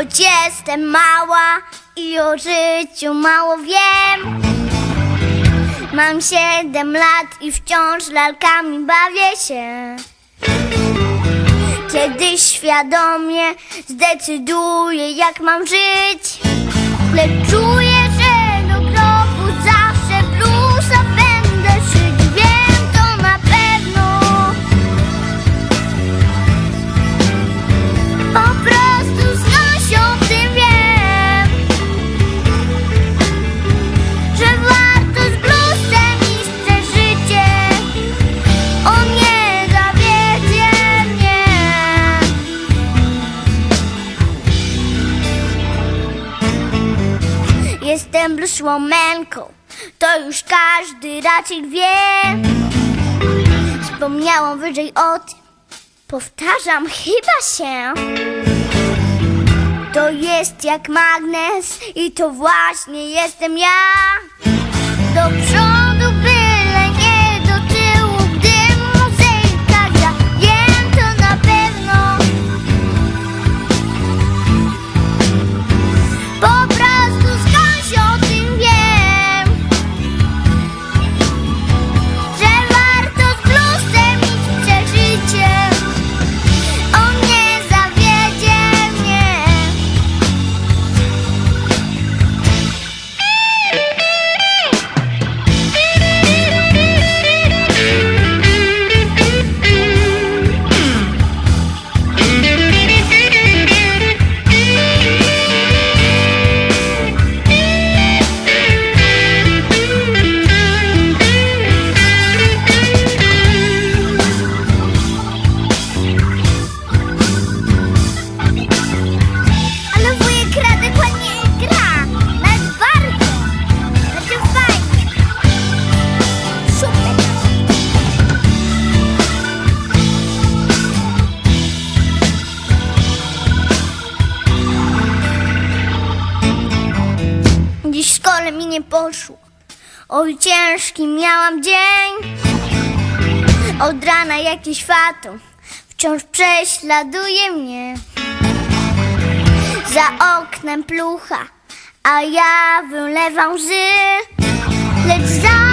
Choć jestem mała i o życiu mało wiem. Mam siedem lat i wciąż lalkami bawię się. Kiedyś świadomie zdecyduję jak mam żyć Lecz czuję, Jestem bluszłomenką, to już każdy raczej wie. Wspomniałam wyżej o tym, powtarzam chyba się. To jest jak magnes i to właśnie jestem ja. Do przodu poszło. Oj ciężki miałam dzień. Od rana jakiś fatum Wciąż prześladuje mnie. Za oknem plucha, a ja wylewam łzy, lecz za